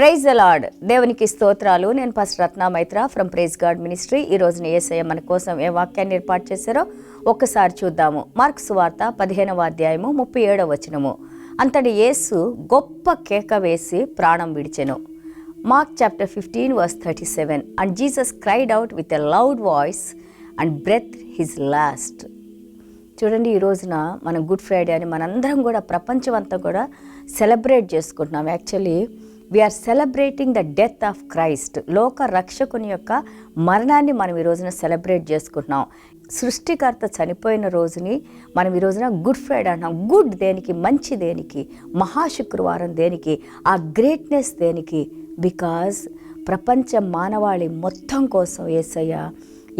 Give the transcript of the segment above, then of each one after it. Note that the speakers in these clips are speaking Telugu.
ప్రైజ్ అలాడ్ దేవునికి స్తోత్రాలు. నేను first Ratna Maitra from praise God ministry ఈ రోజున ఏసయ్య మన కోసం ఏ వాక్యాన్ని ఏర్పాటు చేశారో ఒక్కసారి చూద్దాము. మార్క్స్ వార్త పదిహేనవ అధ్యాయము ముప్పై ఏడవ వచనము. అంతటి యేసు గొప్ప కేక వేసి ప్రాణం విడిచెను. Mark chapter fifteen verse thirty seven and Jesus cried out with a loud voice and breath his last చూడండి ఈ రోజున మనం గుడ్ ఫ్రైడే అని మనందరం కూడా ప్రపంచం అంతా కూడా సెలబ్రేట్ చేసుకుంటున్నాం. Actually we are celebrating the death of Christ లోక రక్షకుని యొక్క మరణాన్ని మనం ఈ రోజున సెలబ్రేట్ చేసుకుంటున్నాం. సృష్టికర్త చనిపోయిన రోజుని మనం ఈ రోజున గుడ్ ఫ్రైడే అంటున్నాం. గుడ్ దేనికి మంచి దేనికి మహాశుక్రవారం దేనికి ఆ గ్రేట్నెస్ దేనికి? బికాజ్ ప్రపంచ మానవాళి మొత్తం కోసం ఏసయ్య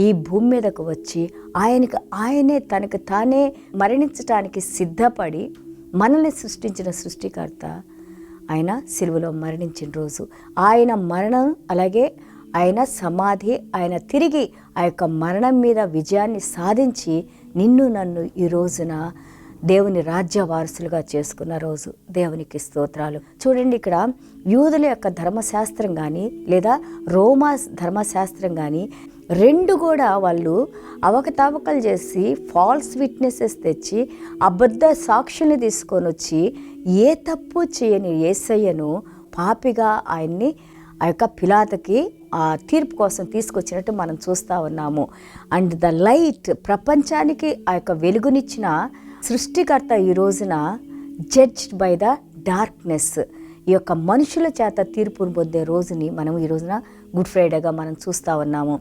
ఈ భూమి మీదకు వచ్చి ఆయనకి ఆయనే తనకు తానే మరణించటానికి సిద్ధపడి మనల్ని సృష్టించిన సృష్టికర్త ఆయన సిలువలో మరణించిన రోజు. ఆయన మరణం అలాగే ఆయన సమాధి ఆయన తిరిగి ఆ యొక్క మరణం మీద విజయాన్ని సాధించి నిన్ను నన్ను ఈ రోజున దేవుని రాజ్య వారసులుగా చేసుకున్న రోజు. దేవునికి స్తోత్రాలు. చూడండి ఇక్కడ యూదుల యొక్క ధర్మశాస్త్రం కానీ లేదా రోమా ధర్మశాస్త్రం కానీ రెండు కూడా వాళ్ళు అవకతవకలు చేసి ఫాల్స్ విట్నెసెస్ తెచ్చి అబద్ధ సాక్షుల్ని తీసుకొని వచ్చి ఏ తప్పు చేయని ఏసయ్యను పాపిగా ఆయన్ని ఆ యొక్క పిలాతకి ఆ తీర్పు కోసం తీసుకొచ్చినట్టు మనం చూస్తూ ఉన్నాము. అండ్ ద లైట్ ప్రపంచానికి ఆ యొక్క వెలుగునిచ్చిన సృష్టికర్త ఈ రోజున జడ్జ్డ్ బై ద డార్క్నెస్. ఈ యొక్క మనుషుల చేత తీర్పును పొందే రోజుని మనం ఈ రోజున గుడ్ ఫ్రైడేగా మనం చూస్తూ ఉన్నాము.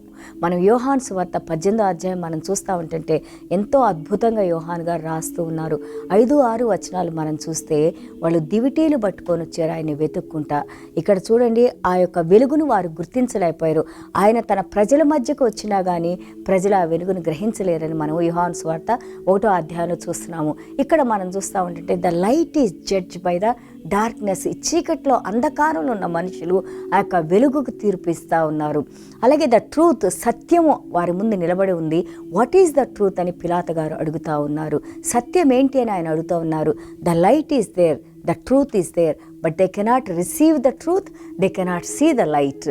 మనం యోహాన్ సువార్త పద్దెనిమిదో అధ్యాయం మనం చూస్తూ ఉంటుంటే ఎంతో అద్భుతంగా యోహాన్ గారు రాస్తూ ఉన్నారు. ఐదు ఆరు వచనాలు మనం చూస్తే వాళ్ళు దివిటీలు పట్టుకొని వచ్చారు ఆయన వెతుక్కుంటా. ఇక్కడ చూడండి ఆ యొక్క వెలుగును వారు గుర్తించలేకపోయారు. ఆయన తన ప్రజల మధ్యకు వచ్చినా కానీ ప్రజలు ఆ వెలుగును గ్రహించలేరని మనం యోహాన్ సువార్త ఒకటో అధ్యాయంలో చూస్తున్నాము. ఇక్కడ మనం చూస్తూ ఉంటుంటే the light is judge by the darkness ఈ చీకట్లో అంధకారంలో ఉన్న మనుషులు ఆ యొక్క వెలుగుకు తీర్పిస్తూ ఉన్నారు. అలాగే ద ట్రూత్ సత్యము వారి ముందు నిలబడి ఉంది. వాట్ ఈస్ ద ట్రూత్ అని పిలాత గారు అడుగుతూ ఉన్నారు. సత్యం ఏంటి అని ఆయన అడుగుతూ ఉన్నారు. The light is there the truth is there but they cannot receive the truth they cannot see the light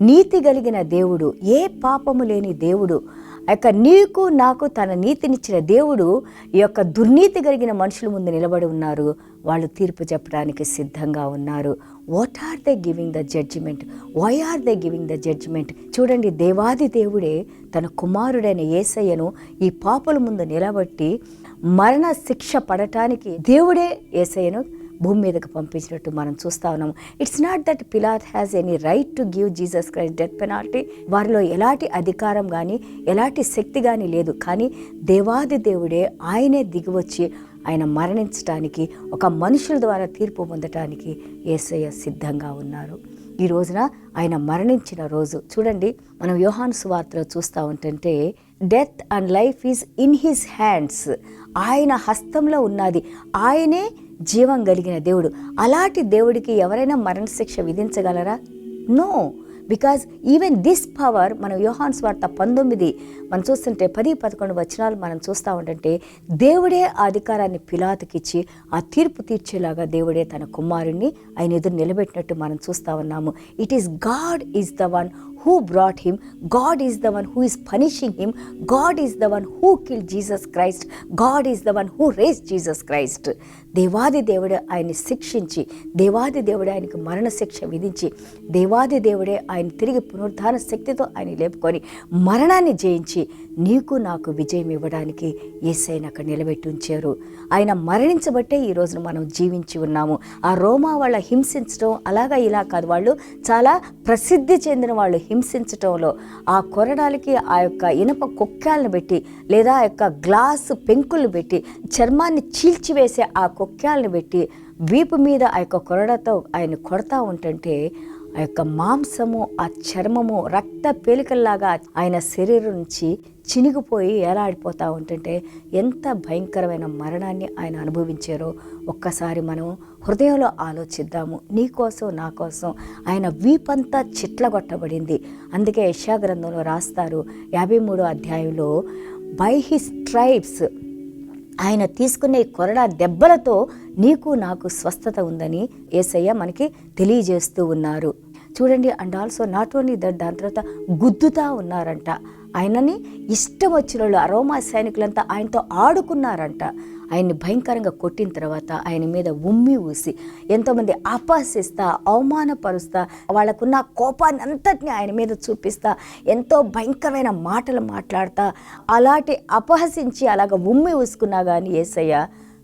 నీతి కలిగిన దేవుడు ఏ పాపము లేని దేవుడు యొక్క నీకు నాకు తన నీతినిచ్చిన దేవుడు ఈ యొక్క దుర్నీతి కలిగిన మనుషుల ముందు నిలబడి ఉన్నారు. వాళ్ళు తీర్పు చెప్పడానికి సిద్ధంగా ఉన్నారు. What are they giving the judgement why are they giving the judgement చూడండి దేవాది దేవుడే తన కుమారుడైన ఏసయ్యను ఈ పాపుల ముందు నిలబట్టి మరణ శిక్ష పడటానికి దేవుడే ఏసయ్యను భూమి మీదకు పంపించినట్టు మనం చూస్తా ఉన్నాము. It's not that Pilate has any right to give Jesus Christ death penalty వారిలో ఎలాంటి అధికారం కానీ ఎలాంటి శక్తి కానీ లేదు. కానీ దేవాది దేవుడే ఆయనే దిగివచ్చి ఆయన మరణించడానికి ఒక మనుషుల ద్వారా తీర్పు పొందటానికి ఏసయ్య సిద్ధంగా ఉన్నారు. ఈ రోజున ఆయన మరణించిన రోజు చూడండి మనం యోహాను సువార్తలో చూస్తూ ఉంటుంటే death and life is in his hands ఆయన హస్తంలో ఉన్నది. ఆయనే జీవం కలిగిన దేవుడు. అలాంటి దేవుడికి ఎవరైనా మరణశిక్ష విధించగలరా? No. Because even this power మనం యోహాన్ స్వార్త పంతొమ్మిది మనం చూస్తుంటే పది పదకొండు వచనాలు మనం చూస్తూ ఉంటుంటే దేవుడే ఆ అధికారాన్ని పిలాతకిచ్చి ఆ తీర్పు తీర్చేలాగా దేవుడే తన కుమారుణ్ణి ఆయన ఎదురు నిలబెట్టినట్టు మనం చూస్తూ ఉన్నాము. It is God is the one who brought him God is the one who is punishing him God is the one who kill Jesus Christ God is the one who raise Jesus Christ దేవాది దేవుడు ఆయన్ని శిక్షించి దేవాది దేవుడు ఆయనకు మరణ శిక్ష విధించి దేవాది దేవుడే ఆయన తిరిగి పునరుద్ధాన శక్తితో ఆయన లేపుకొని మరణాన్ని జయించి నీకు నాకు విజయం ఇవ్వడానికి ఏసైన అక్కడ నిలబెట్టి ఉంచారు. ఆయన మరణించబట్టే ఈ రోజున మనం జీవించి ఉన్నాము. ఆ రోమా వాళ్ళ హింసించడం అలాగా ఇలా కాదు. వాళ్ళు చాలా ప్రసిద్ధి చెందిన వాళ్ళు హింసించటంలో. ఆ కొరడాలకి ఆ యొక్క ఇనప కుక్కాలను పెట్టి లేదా ఆ యొక్క గ్లాసు పెంకులు పెట్టి చర్మాన్ని చీల్చివేసే ఆ కుక్కాలను పెట్టి వీపు మీద ఆ యొక్క కొరడతో ఆయన కొడతా ఉంటుంటే ఆ యొక్క మాంసము ఆ చర్మము రక్త పేలికల్లాగా ఆయన శరీరం నుంచి చినిగిపోయి ఏలాడిపోతూ ఉంటుంటే ఎంత భయంకరమైన మరణాన్ని ఆయన అనుభవించారో ఒక్కసారి మనం హృదయంలో ఆలోచిద్దాము. నీ కోసం నా కోసం ఆయన వీపంతా చిట్లగొట్టబడింది. అందుకే యశాగ్రంథంలో రాస్తారు యాభై మూడో అధ్యాయంలో బై హిస్ ట్రైబ్స్ ఆయన తీసుకునే కొరడా దెబ్బలతో నీకు నాకు స్వస్థత ఉందని ఏసయ్య మనకి తెలియజేస్తూ ఉన్నారు. చూడండి and also not only that దాని తర్వాత గుద్దుతా ఉన్నారంట. ఆయనని ఇష్టం వచ్చిన వాళ్ళు అరోమా సైనికులంతా ఆయనతో ఆడుకున్నారంట. ఆయన్ని భయంకరంగా కొట్టిన తర్వాత ఆయన మీద ఉమ్మి ఊసి ఎంతోమంది అపహసిస్తా అవమానపరుస్తా వాళ్ళకున్న కోపాన్ని అంతటిని ఆయన మీద చూపిస్తా ఎంతో భయంకరమైన మాటలు మాట్లాడతా అలాంటి అపహసించి అలాగ ఉమ్మి ఊసుకున్నా కానీ ఏసయ్య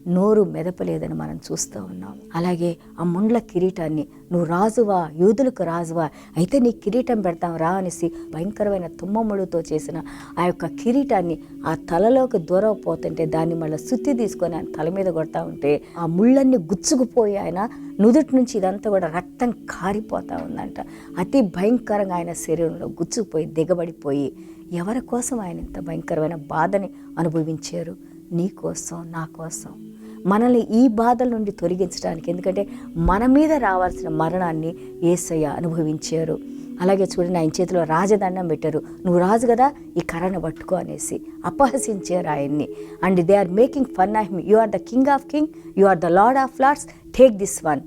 నోరు మెదపలేదని మనం చూస్తూ ఉన్నాం. అలాగే ఆ ముండ్ల కిరీటాన్ని నువ్వు రాజువా యూదులకు రాజువా అయితే నీ కిరీటం పెడతాం రా అనేసి భయంకరమైన తుమ్మముడుతో చేసిన ఆ యొక్క కిరీటాన్ని ఆ తలలోకి దూరం పోతుంటే దాన్ని మళ్ళీ సుత్తి తీసుకొని ఆయన తల మీద కొడతా ఉంటే ఆ ముళ్ళన్నీ గుచ్చుకుపోయి ఆయన నుదుటి నుంచి ఇదంతా కూడా రక్తం కారిపోతా ఉందంట. అతి భయంకరంగా ఆయన శరీరంలో గుచ్చుకుపోయి దిగబడిపోయి ఎవరి కోసం ఆయన ఇంత భయంకరమైన బాధని అనుభవించారు? నీ కోసం నా కోసం. మనల్ని ఈ బాధల నుండి తొలగించడానికి. ఎందుకంటే మన మీద రావాల్సిన మరణాన్ని ఏసయ్య అనుభవించారు. అలాగే చూడండి ఆయన చేతిలో రాజదండం పెట్టారు. నువ్వు రాజు కదా ఈ కర్రను పట్టుకో అనేసి అపహసించారు ఆయన్ని. And they are making fun of me. You are the king of king you are the lord of lords take this one.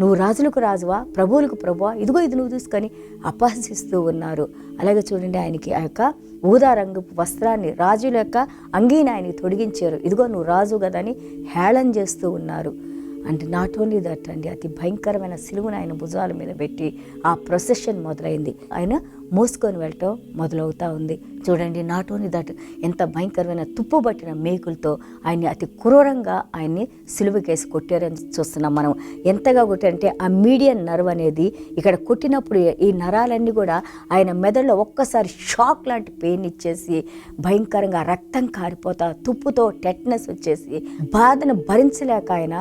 నువ్వు రాజులకు రాజువా ప్రభువులకు ప్రభువా ఇదిగో ఇది నువ్వు తీసుకొని అపహసిస్తూ ఉన్నారు. అలాగే చూడండి ఆయనకి ఆ యొక్క ఊదా రంగు వస్త్రాన్ని రాజుల యొక్క అంగీని ఆయనకి తొడిగించారు. ఇదిగో నువ్వు రాజు కదా అని హేళన చేస్తూ ఉన్నారు. అంటే నాట్ ఓన్లీ దట్ అండి అతి భయంకరమైన సిలువను ఆయన భుజాల మీద పెట్టి ఆ ప్రొసెషన్ మొదలైంది. ఆయన మోసుకొని వెళ్ళటం మొదలవుతా ఉంది. చూడండి నాట్ ఓన్లీ దట్ ఎంత భయంకరమైన తుప్పు పట్టిన మేకులతో ఆయన్ని అతి క్రూరంగా ఆయన్ని సిలువకేసి కొట్టారని చూస్తున్నాం మనం. ఎంతగా కొట్టారంటే ఆ మీడియన్ నర్వ్ అనేది ఇక్కడ కొట్టినప్పుడు ఈ నరాలన్నీ కూడా ఆయన మెదడులో ఒక్కసారి షాక్ లాంటి పెయిన్ ఇచ్చేసి భయంకరంగా రక్తం కారిపోతా తుప్పుతో టెట్నెస్ వచ్చేసి బాధను భరించలేక ఆయన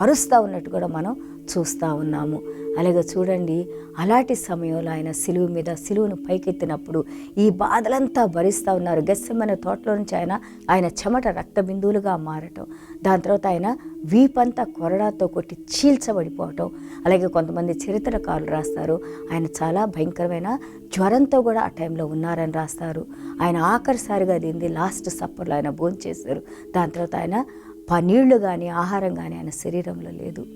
అరుస్తూ ఉన్నట్టు కూడా మనం చూస్తూ ఉన్నాము. అలాగే చూడండి అలాంటి సమయంలో ఆయన సిలువు మీద సిలువును పైకెత్తినప్పుడు ఈ బాధలంతా భరిస్తూ ఉన్నారు. గెస్సమైన తోటలో నుంచి ఆయన ఆయన చెమట రక్త బిందువులుగా మారటం దాని తర్వాత ఆయన వీపంతా కొరడాతో కొట్టి చీల్చబడిపోవటం అలాగే కొంతమంది చరిత్రకారులు రాస్తారు. ఆయన చాలా భయంకరమైన జ్వరంతో కూడా ఆ టైంలో ఉన్నారని రాస్తారు. ఆయన ఆఖరిసారిగా దింది లాస్ట్ సప్పర్లో ఆయన భోంచేశారు. దాని తర్వాత ఆయన పనీళ్ళు కానీ ఆహారం కానీ ఆయన శరీరంలో లేదు.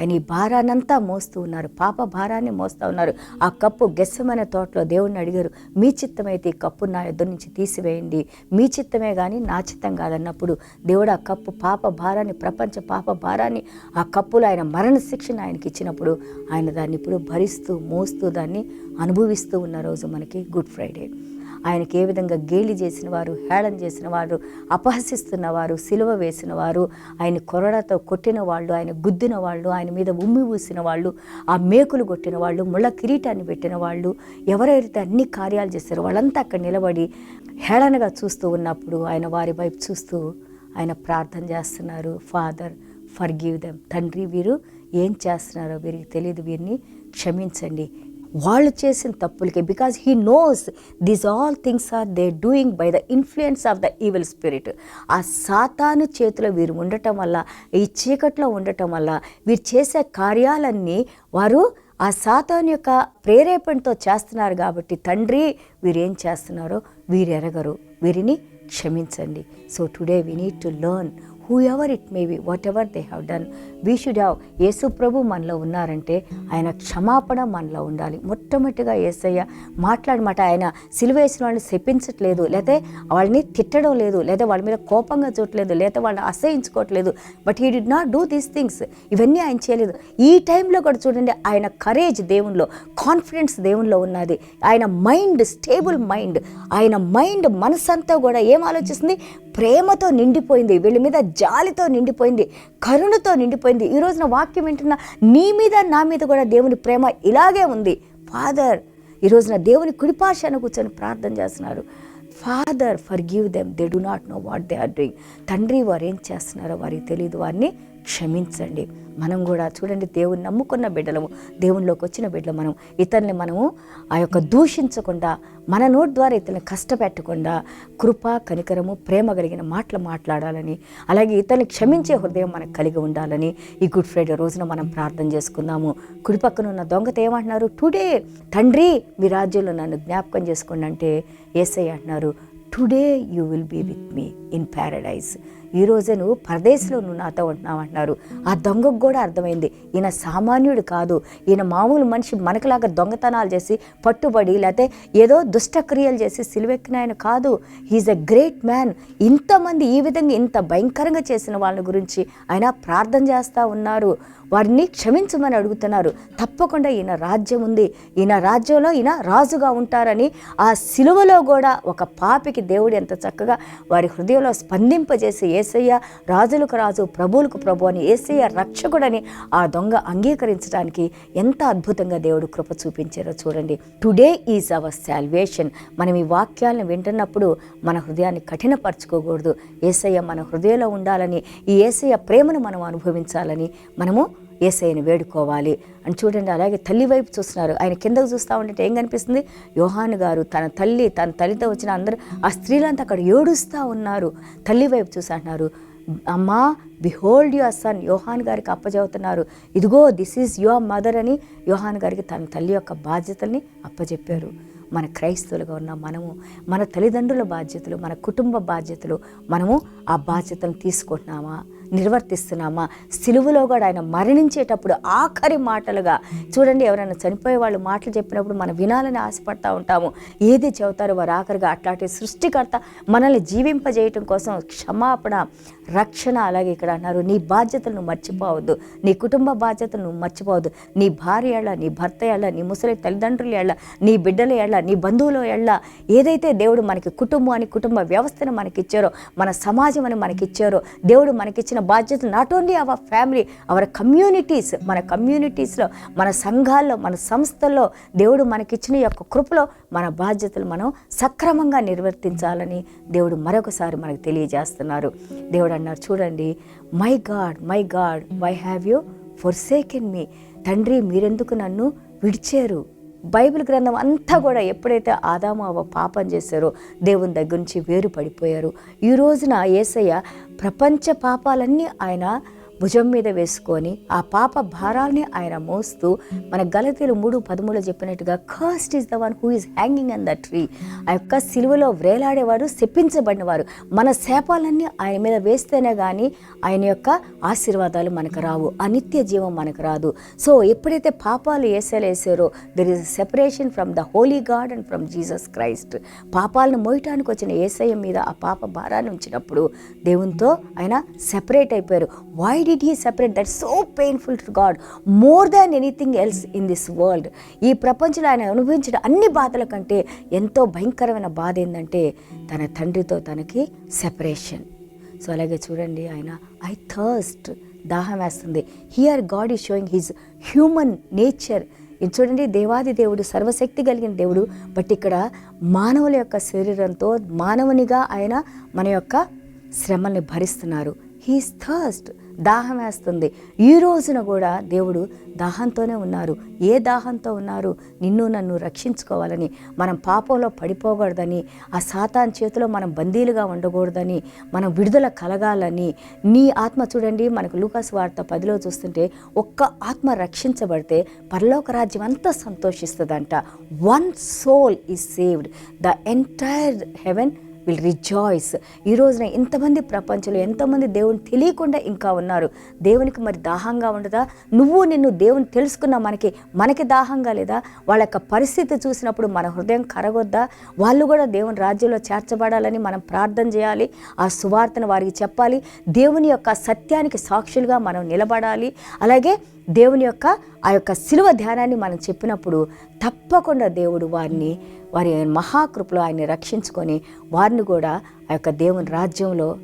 ఆయన ఈ భారానంతా మోస్తూ ఉన్నారు. పాప భారాన్ని మోస్తూ ఉన్నారు. ఆ కప్పు గెస్సమైన తోటలో దేవుణ్ణి అడిగారు మీ చిత్తమైతే ఈ కప్పు నా యుద్ధ నుంచి తీసివేయండి. మీ చిత్తమే కానీ నా చిత్తం కాదన్నప్పుడు దేవుడు ఆ కప్పు పాప భారాన్ని ప్రపంచ పాప భారాన్ని ఆ కప్పులో ఆయన మరణ శిక్షణ ఆయనకి ఇచ్చినప్పుడు ఆయన దాన్ని ఇప్పుడు భరిస్తూ మోస్తూ దాన్ని అనుభవిస్తూ ఉన్న రోజు మనకి గుడ్ ఫ్రైడే. ఆయనకి ఏ విధంగా గేలి చేసిన వారు హేళన చేసిన వారు అపహసిస్తున్న వారు సిలువ వేసిన వారు ఆయన కొరడతో కొట్టిన వాళ్ళు ఆయన గుద్దిన వాళ్ళు ఆయన మీద ఉమ్మి ఊసిన వాళ్ళు ఆ మేకులు కొట్టిన వాళ్ళు ముళ్ళ కిరీటాన్ని పెట్టిన వాళ్ళు ఎవరైతే అన్ని కార్యాలు చేస్తారో వాళ్ళంతా అక్కడ నిలబడి హేళనగా చూస్తూ ఉన్నప్పుడు ఆయన వారి వైపు చూస్తూ ఆయన ప్రార్థన చేస్తున్నారు ఫాదర్ ఫర్ గివ్ దెమ్ తండ్రి వీరు ఏం చేస్తున్నారో వీరికి తెలియదు వీరిని క్షమించండి. వాళ్ళు చేసిన తప్పులకి because he knows these all things are they doing by the influence of the evil spirit ఆ సాతాను చేతిలో వీరు ఉండటం వల్ల ఈ చీకట్లో ఉండటం వల్ల వీరు చేసే కార్యాలన్నీ వారు ఆ సాతాన్ యొక్క ప్రేరేపణతో చేస్తున్నారు కాబట్టి తండ్రి వీరేం చేస్తున్నారో వీరు ఎరగరు వీరిని క్షమించండి. So today we need to learn whoever it may be whatever they have done we should have Yesu ప్రభు మనలో ఉన్నారంటే ఆయన క్షమాపణ మనలో ఉండాలి. మొట్టమొదటిగా యేసయ్య మాట్లాడమాట ఆయన సిలువేసిన వాళ్ళని శపించట్లేదు లేకపోతే వాళ్ళని తిట్టడం లేదు లేదా వాళ్ళ మీద కోపంగా చూడలేదు లేదా వాళ్ళని అసహించుకోవట్లేదు. But he did not do these things ఇవన్నీ ఆయన చేయలేదు. ఈ టైంలో కూడా చూడండి ఆయన కరేజ్ దేవునిలో కాన్ఫిడెన్స్ దేవునిలో ఉన్నది. ఆయన మైండ్ స్టేబుల్ మైండ్ ఆయన మైండ్ మనసంతా కూడా ఏం ఆలోచిస్తుంది? ప్రేమతో నిండిపోయింది. వీళ్ళ మీద జాలితో నిండిపోయింది. కరుణతో నిండిపోయింది. ఈ రోజున వాక్యం వింటున్న నీ మీద నా మీద కూడా దేవుని ప్రేమ ఇలాగే ఉంది. ఫాదర్ ఈ రోజున దేవుని కుడిపాశాన కూర్చొని ప్రార్థన చేస్తున్నారు. Father forgive them they do not know what they are doing తండ్రి వారు ఏం చేస్తున్నారో వారికి తెలియదు వారిని క్షమించండి. మనం కూడా చూడండి దేవుని నమ్ముకున్న బిడ్డలము దేవునిలోకి వచ్చిన బిడ్డలు మనం. ఇతరుని మనము ఆ యొక్క దూషించకుండా మన నోటి ద్వారా ఇతరుని కష్టపెట్టకుండా కృప కనికరము ప్రేమ కలిగిన మాటలు మాట్లాడాలని అలాగే ఇతరుని క్షమించే హృదయం మనకు కలిగి ఉండాలని ఈ గుడ్ ఫ్రైడే రోజున మనం ప్రార్థన చేసుకుందాము. కుడి పక్కన ఉన్న దొంగత ఏమంటున్నారు టుడే తండ్రి మీ రాజ్యంలో నన్ను జ్ఞాపకం చేసుకోండి అంటే ఏసై అంటున్నారు. Today you will be with me in paradise ఈ నువ్వు పరదేశంలో నువ్వు నాతో ఉంటున్నావు అంటున్నారు ఆ దొంగకు కూడా అర్థమైంది. ఈయన సామాన్యుడు కాదు. ఈయన మామూలు మనిషి మనకులాగా దొంగతనాలు చేసి పట్టుబడి లేకపోతే ఏదో దుష్టక్రియలు చేసి సిలువెక్కిన ఆయన కాదు. హీఈస్ ఎ గ్రేట్ మ్యాన్ ఇంతమంది ఈ విధంగా ఇంత భయంకరంగా చేసిన వాళ్ళ గురించి ఆయన ప్రార్థన చేస్తూ ఉన్నారు. వారిని క్షమించమని అడుగుతున్నారు. తప్పకుండా ఈయన రాజ్యం ఉంది. ఈయన రాజ్యంలో ఈయన రాజుగా ఉంటారని ఆ సిలువలో కూడా ఒక పాపికి దేవుడు ఎంత చక్కగా వారి హృదయంలో స్పందింపజేసి ఏసయ్య రాజులకు రాజు ప్రభువులకు ప్రభు అని ఏసయ్య రక్షకుడని ఆ దొంగ అంగీకరించడానికి ఎంత అద్భుతంగా దేవుడు కృప చూపించారో చూడండి. టుడే ఈజ్ అవర్ శాల్వేషన్ మనం ఈ వాక్యాలను వింటున్నప్పుడు మన హృదయాన్ని కఠినపరచుకోకూడదు. ఏసయ్య మన హృదయంలో ఉండాలని ఈ ఏసయ్య ప్రేమను మనం అనుభవించాలని మనము ఏసైని వేడుకోవాలి అని చూడండి. అలాగే తల్లి వైపు చూస్తున్నారు. ఆయన కిందకు చూస్తూ ఉంటే ఏం కనిపిస్తుంది? యోహాను గారు తన తల్లి తన తల్లితో వచ్చిన అందరూ ఆ స్త్రీలంతా అక్కడ ఏడుస్తూ ఉన్నారు. తల్లి వైపు చూసి అంటున్నారు అమ్మా బిహోల్డ్ యువర్ సన్ యోహాన్ గారికి అప్పచెబుతున్నారు ఇదిగో దిస్ ఈజ్ యువర్ మదర్ అని యోహాన్ గారికి తన తల్లి యొక్క బాధ్యతల్ని అప్పచెప్పారు మన క్రైస్తవులుగా ఉన్న మనము మన తల్లిదండ్రుల బాధ్యతలు మన కుటుంబ బాధ్యతలు మనము ఆ బాధ్యతను తీసుకుంటున్నామా? నిర్వర్తిస్తున్నామా? సిలువలో కూడా ఆయన మరణించేటప్పుడు ఆఖరి మాటలుగా చూడండి ఎవరైనా చనిపోయే వాళ్ళు మాటలు చెప్పినప్పుడు మనం వినాలని ఆశపడతా ఉంటాము. ఏది చెబుతారో వారు ఆఖరిగా అట్లాంటి సృష్టికర్త మనల్ని జీవింపజేయటం కోసం క్షమాపణ రక్షణ అలాగే ఇక్కడ అన్నారు. నీ బాధ్యతలను మర్చిపోవద్దు. నీ కుటుంబ బాధ్యతలు నువ్వు మర్చిపోవద్దు. నీ భార్య ఎళ్ళ నీ భర్త ఎళ్ళ నీ ముసలి తల్లిదండ్రులు ఎళ్ళ నీ బిడ్డల ఎళ్ళ నీ బంధువులు ఎళ్ళ ఏదైతే దేవుడు మనకి కుటుంబం అని కుటుంబ వ్యవస్థను మనకిచ్చారో మన సమాజం అని మనకిచ్చారో దేవుడు మనకిచ్చిన బాధ్యతలు not only our family our communities మన కమ్యూనిటీస్లో మన సంఘాల్లో మన సంస్థల్లో దేవుడు మనకిచ్చిన యొక్క కృపలో మన బాధ్యతలు మనం సక్రమంగా నిర్వర్తించాలని దేవుడు మరొకసారి మనకు తెలియజేస్తున్నారు. దేవుడు అన్నారు చూడండి my God my God why have you forsaken me తండ్రి మీరెందుకు నన్ను విడిచారు? బైబిల్ గ్రంథం అంతా కూడా ఎప్పుడైతే ఆదామావ పాపం చేశారో దేవుని దగ్గర నుంచి వేరు పడిపోయారు. ఈ రోజున ఏసయ్య ప్రపంచ పాపాలన్నీ ఆయన భుజం మీద వేసుకొని ఆ పాప భారాల్ని ఆయన మోస్తూ మన గలతీలు మూడు పదమూడు చెప్పినట్టుగా cursed is the one who is hanging on the tree ఆ యొక్క సిలువలో వ్రేలాడేవారు శప్పించబడినవారు మన శాపాలన్నీ ఆయన మీద వేస్తేనే కానీ ఆయన యొక్క ఆశీర్వాదాలు మనకు రావు. అనిత్య జీవం మనకు రాదు. సో ఎప్పుడైతే పాపాలు వేసేలేసారో there is separation from the holy God and from Jesus Christ పాపాలను మోయటానికి వచ్చిన ఏసయ్య మీద ఆ పాప భారాన్ని ఉంచినప్పుడు దేవునితో ఆయన సెపరేట్ అయిపోయారు. Why did he separate that so painful to God more than anything else in this world ఈ ప్రపంచంలో ఆయన అనుభవించిన అన్ని బాధల కంటే ఎంతో భయంకరమైన బాధ ఏంటంటే తన తండ్రితో తనకి సెపరేషన్ సో అలాగే చూడండి ఆయన ఐ థర్స్ట్ దాహం వేస్తుంది. Here God is showing his human nature ఇది చూడండి దేవాది దేవుడు సర్వశక్తి కలిగిన దేవుడు బట్ ఇక్కడ మానవుల యొక్క శరీరంతో మానవునిగా ఆయన మన యొక్క శ్రమల్ని భరిస్తున్నారు. హీస్ థర్స్ట్ దాహం వేస్తుంది. ఈ రోజున కూడా దేవుడు దాహంతోనే ఉన్నారు. ఏ దాహంతో ఉన్నారు? నిన్ను నన్ను రక్షించుకోవాలని మనం పాపంలో పడిపోకూడదని ఆ సాతాన్ చేతిలో మనం బందీలుగా ఉండకూడదని మనం విడుదల కలగాలని నీ ఆత్మ చూడండి మనకు లూకాస్ వార్త పదిలో చూస్తుంటే ఒక్క ఆత్మ రక్షించబడితే పరలోక రాజ్యం అంతా సంతోషిస్తుందంట. One soul is saved the entire heaven will rejoice ఈ రోజున ఇంతమంది ప్రపంచంలో ఎంతమంది దేవుని తెలియకుండా ఇంకా ఉన్నారు. దేవునికి మరి దాహంగా ఉండదా? నువ్వు నిన్ను దేవుని తెలుసుకున్న మనకి మనకి దాహంగా లేదా? వాళ్ళ యొక్క పరిస్థితి చూసినప్పుడు మన హృదయం కరగొద్దా? వాళ్ళు కూడా దేవుని రాజ్యంలో చేర్చబడాలని మనం ప్రార్థన చేయాలి. ఆ సువార్తను వారికి చెప్పాలి. దేవుని యొక్క సత్యానికి సాక్షులుగా మనం నిలబడాలి. అలాగే దేవుని యొక్క ఆ యొక్క శిలువ ధ్యానాన్ని మనం చెప్పినప్పుడు తప్పకుండా దేవుడు వారిని వారి మహాకృపలో ఆయన్ని రక్షించుకొని వారిని కూడా ఆ యొక్క దేవుని రాజ్యంలో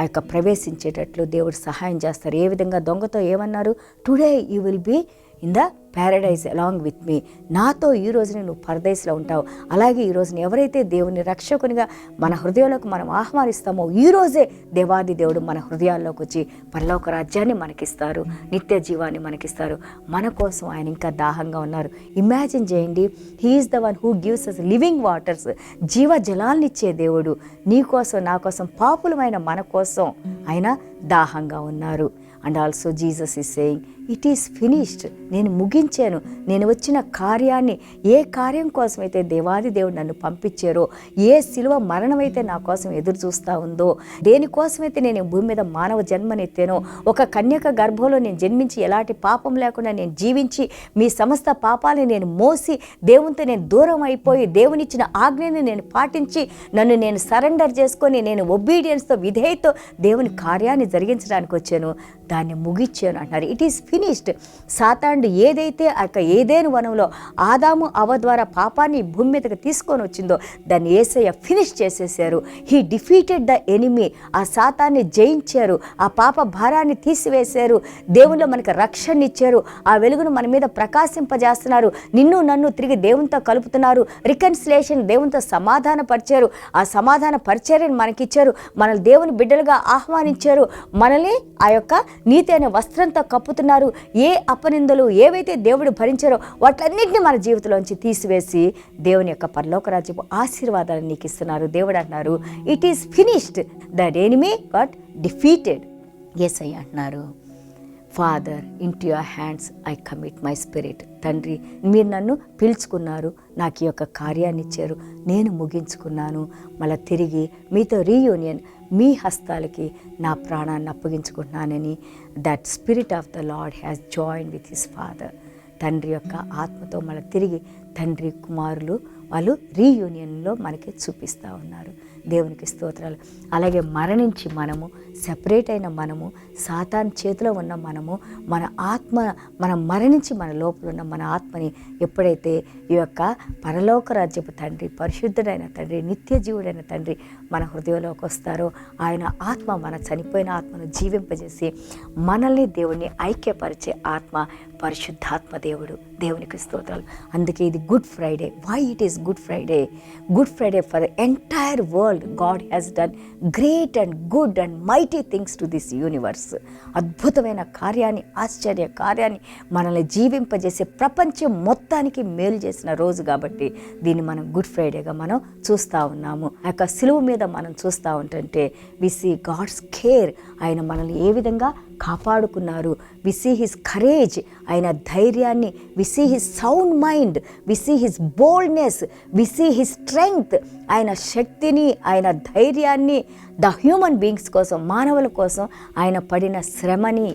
ఆ యొక్క ప్రవేశించేటట్లు దేవుడు సహాయం చేస్తారు. ఏ విధంగా దొంగతో ఏమన్నారు? Today you will be in the paradise along with me. నాతో ఈ రోజున నువ్వు పరదేశంలో ఉంటావు. అలాగే ఈ రోజున ఎవరైతే దేవుని రక్షకునిగా మన హృదయంలోకి మనం ఆహ్వానిస్తామో ఈ రోజే దేవాది దేవుడు మన హృదయాల్లోకి వచ్చి పరలోక రాజ్యాన్ని మనకిస్తారు నిత్య జీవాన్ని మనకిస్తారు. మన కోసం ఆయన ఇంకా దాహంగా ఉన్నారు. ఇమాజిన్ చేయండి he is the one who gives us living waters జీవ జలాల్నిచ్చే దేవుడు. నీ కోసం నా కోసం పాపులమైన మన కోసం ఆయన దాహంగా ఉన్నారు. And also Jesus is saying it is finished నేను ముగించాను. నేను వచ్చిన కార్యాన్ని ఏ కార్యం కోసమైతే దేవాది దేవుడు నన్ను పంపించారో ఏ శిలువ మరణమైతే నా కోసం ఎదురు చూస్తూ ఉందో దేనికోసమైతే నేను భూమి మీద మానవ జన్మనెత్తానో ఒక కన్యక గర్భంలో నేను జన్మించి ఎలాంటి పాపం లేకుండా నేను జీవించి మీ సమస్త పాపాలని నేను మోసి దేవునితో నేను దూరం అయిపోయి దేవునిచ్చిన ఆజ్ఞని నేను పాటించి నన్ను నేను సరెండర్ చేసుకొని నేను ఒబీడియన్స్తో విధేయతో దేవుని కార్యాన్ని జరిగించడానికి వచ్చాను. దాన్ని ముగించాను అంటున్నారు. ఇట్ ఈస్ ఫినిష్డ్ సాతాండు ఏదైతే ఆ యొక్క ఏదేను వనంలో ఆదాము అవ ద్వారా పాపాన్ని భూమి మీదకి తీసుకొని వచ్చిందో దాన్ని ఏసయ్య ఫినిష్ చేసేసారు హీ డిఫీటెడ్ ద ఎనిమీ. ఆ సాతాన్ని జయించారు. ఆ పాప భారాన్ని తీసివేశారు. దేవుళ్ళు మనకు రక్షణ ఇచ్చారు. ఆ వెలుగును మన మీద ప్రకాశింపజేస్తున్నారు. నిన్ను నన్ను తిరిగి దేవునితో కలుపుతున్నారు. రికన్సిలేషన్ దేవునితో సమాధాన పరిచారు ఆ సమాధాన పరిచర్యను మనకిచ్చారు. మనల్ని దేవుని బిడ్డలుగా ఆహ్వానించారు. మనల్ని ఆ యొక్క నీతి అనే వస్త్రంతో కప్పుతున్నారు. ఏ అపనిందలు ఏవైతే దేవుడు భరించారో వాటన్నిటిని మన జీవితంలోంచి తీసివేసి దేవుని యొక్క పరలోక రాజ్యపు ఆశీర్వాదాలు నీకు ఇస్తున్నారు. దేవుడు అంటున్నారు it is finished the enemy got defeated yes అయ్యి అంటున్నారు. Father into your hands I commit my spirit తండ్రి మీరు నన్ను పిలుచుకున్నారు. నాకు ఈ యొక్క కార్యాన్ని ఇచ్చారు. నేను ముగించుకున్నాను. మళ్ళీ తిరిగి మీతో రీయూనియన్ మీ హస్తాలకి నా ప్రాణాన్ని అప్పగించుకుంటున్నానని that spirit of the lord has join with his father తండ్రి యొక్క ఆత్మతో మళ్ళీ తిరిగి తండ్రి కుమారులు వాళ్ళు రీయూనియన్లో మనకి చూపిస్తూ ఉన్నారు. దేవునికి స్తోత్రాలు. అలాగే మరణించి మనము సెపరేట్ అయిన మనము సాతాన్ చేతిలో ఉన్న మనము మన ఆత్మ మనం మరణించి మన లోపల ఉన్న మన ఆత్మని ఎప్పుడైతే ఈ యొక్క పరలోక రాజ్యపు తండ్రి పరిశుద్ధుడైన తండ్రి నిత్య జీవుడైన తండ్రి మన హృదయంలోకి వస్తారో ఆయన ఆత్మ మన చనిపోయిన ఆత్మను జీవింపజేసి మనల్ని దేవుణ్ణి ఐక్యపరిచే ఆత్మ పరిశుద్ధాత్మ దేవుడు. దేవునికి స్తోత్రాలు. అందుకే ఇది Good Friday why it is Good Friday Good Friday for the entire world God has done great and good and mighty things to this universe అద్భుతమైన కార్యాన్ని ఆశ్చర్య కార్యాన్ని మనల్ని జీవింపజేసే ప్రపంచం మొత్తానికి మేలు చేసిన రోజు కాబట్టి దీన్ని మనం గుడ్ ఫ్రైడేగా మనం చూస్తూ ఉన్నాము. ఆ యొక్క సిలువ మీద మనం చూస్తూ ఉంటుంటే వి సీ గాడ్స్ కేర్ ఆయన మనల్ని ఏ విధంగా కాపాడుకున్నారు? వి సీ హిస్ కరేజ్ ఆయన ధైర్యాన్ని we see his sound mind we see his boldness we see his strength ఆయన శక్తిని ఆయన ధైర్యాన్ని ద హ్యూమన్ బీయింగ్స్ కోసం మానవుల కోసం ఆయన పడిన శ్రమని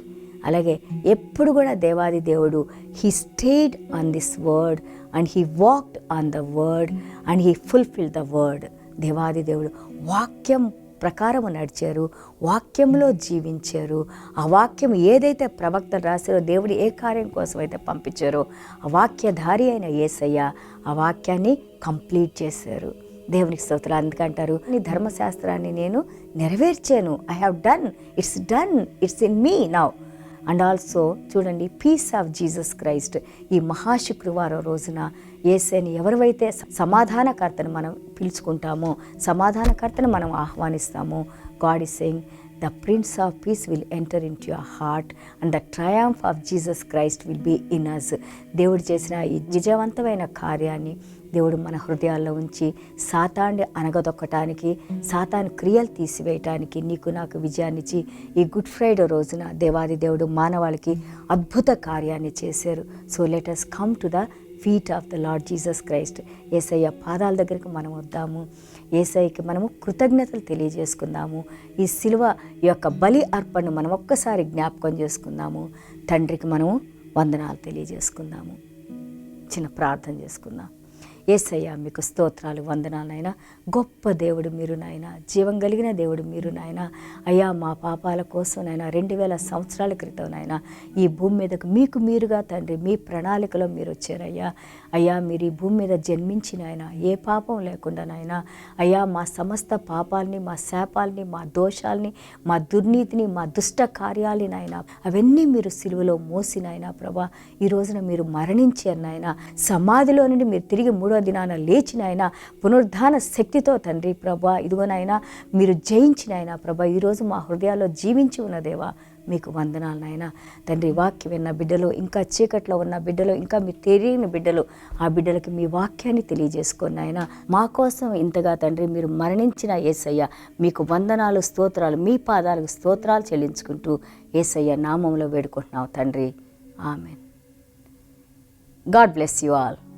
అలాగే ఎప్పుడు కూడా దేవాది దేవుడు he stayed on this word and he walked on the word and he fulfil the word దేవాది దేవుడు వాక్యం ప్రకారం నడిచారు వాక్యంలో జీవించారు. ఆ వాక్యం ఏదైతే ప్రవక్తలు రాశారో దేవుడు ఏ కార్యం కోసం అయితే పంపించారో ఆ వాక్యధారి అయిన ఏసయ్య ఆ వాక్యాన్ని కంప్లీట్ చేశారు. దేవునికి స్తోత్రాలు. అందుకంటారు నీ ధర్మశాస్త్రాన్ని నేను నెరవేర్చాను. I have done it's done it's in me now and also చూడండి పీస్ ఆఫ్ జీసస్ క్రైస్ట్ ఈ మహాశుక్రవారం రోజున ఏసైని ఎవరివైతే సమాధానకర్తను మనం పిలుచుకుంటామో సమాధానకర్తను మనం ఆహ్వానిస్తామో God is saying the prince of peace will enter into your heart and the triumph of Jesus Christ will be in us దేవుడు చేసిన ఈ విజయవంతమైన కార్యాన్ని దేవుడు మన హృదయాల్లో ఉంచి సాతాన్ని అనగదొక్కటానికి సాతాన్ క్రియలు తీసివేయటానికి నీకు నాకు విజయాన్నిచ్చి ఈ గుడ్ ఫ్రైడే రోజున దేవాది దేవుడు మానవాళికి అద్భుత కార్యాన్ని చేశారు. So let's come to the feet of the lord Jesus Christ Yesayya పాదాల దగ్గరికి మనం వద్దాము. ఏసైకి మనము కృతజ్ఞతలు తెలియజేసుకుందాము. ఈ శిలువ యొక్క బలి అర్పణను మనం ఒక్కసారి జ్ఞాపకం చేసుకుందాము. తండ్రికి మనము వందనాలు తెలియజేసుకుందాము. చిన్న ప్రార్థన చేసుకుందాం. ఏసయ్య మీకు స్తోత్రాలు వందనాలైనా గొప్ప దేవుడు మీరు నాయన. జీవం కలిగిన దేవుడు మీరు నాయన. అయ్యా మా పాపాల కోసం నాయన రెండు వేల సంవత్సరాల క్రితం నాయన ఈ భూమి మీదకు మీకు మీరుగా తండ్రి మీ ప్రణాళికలో మీరు వచ్చారయ్యా. అయ్యా మీరు ఈ భూమి మీద జన్మించిన ఆయన ఏ పాపం లేకుండా నాయన అయ్యా మా సమస్త పాపాలని మా శాపాలని మా దోషాలని మా దుర్నీతిని మా దుష్ట కార్యాలని నాయన అవన్నీ మీరు సిలువలో మోసిన ప్రభా ఈ రోజున మీరు మరణించారు నాయన. సమాధిలో నుండి మీరు తిరిగి మూడు దినాన లేచిన ఆయన పునరుద్ధాన శక్తితో తండ్రి ప్రభా ఇదిగో నాయన మీరు జయించిన ఆయన ప్రభా ఈరోజు మా హృదయాల్లో జీవించి ఉన్నదేవా మీకు వందనాలు నాయన. తండ్రి వాక్యం విన్న బిడ్డలు ఇంకా చీకట్లో ఉన్న బిడ్డలు ఇంకా మీరు తెలియని బిడ్డలు ఆ బిడ్డలకి మీ వాక్యాన్ని తెలియజేసుకోండి నాయన. మా కోసం ఇంతగా తండ్రి మీరు మరణించిన ఏసయ్య మీకు వందనాలు స్తోత్రాలు మీ పాదాలకు స్తోత్రాలు చెల్లించుకుంటూ ఏసయ్య నామంలో వేడుకుంటున్నావు తండ్రి. Amen. God bless you all.